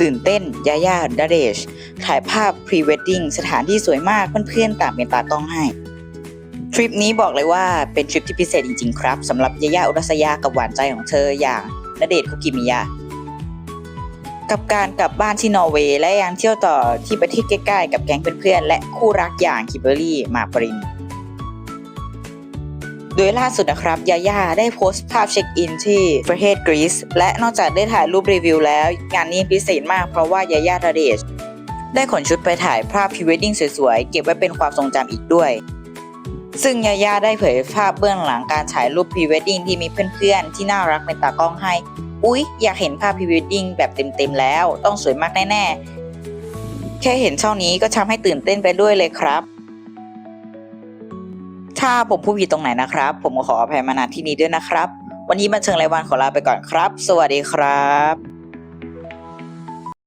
ตื่นเต้น ยาย่าดาเดช ถ่ายภาพพรีเวดดิ้งสถานที่สวยมากเพื่อนๆต่างเป็นตากล้องให้ ทริปนี้บอกเลยว่าเป็นทริปที่พิเศษจริงๆครับสำหรับยาย่าอุรัสยากับหวานใจของเธออย่างณเดชคุกิมิยะ กับการกลับบ้านที่นอร์เวย์และยังเที่ยวต่อที่ประเทศใกล้ๆกับแก๊งเพื่อนๆและคู่รักอย่างคิเบอรี่มาปริน โดยล่าสุดนะครับยาย่าได้โพสต์ภาพเช็คอินที่ประเทศกรีซและนอกจากได้ถ่ายรูปรีวิวแล้ว งานนี้พิเศษมากเพราะว่ายาย่าดาเดชได้ขนชุดไปถ่ายภาพพรีเวดดิ้งสวยๆ เก็บไว้เป็นความทรงจำอีกด้วย ซึ่งยาย่าได้เผยภาพเบื้องหลังการถ่ายรูปพรีเวดดิ้งที่มีเพื่อนๆ ที่น่ารักเป็นตากล้องให้ อุ๊ย อยากเห็นภาพพรีเวดดิ้งแบบเต็มๆแล้ว ต้องสวยมากแน่ๆ แค่เห็นช่องนี้ก็ทำให้ตื่นเต้นไปด้วยเลยครับ ถ้าผมพูดผิดตรงไหนนะครับ ผมขออภัยมาณที่นี้ด้วยนะครับ วันนี้บันเทิงรายวันขอลาไปก่อนครับ สวัสดีครับ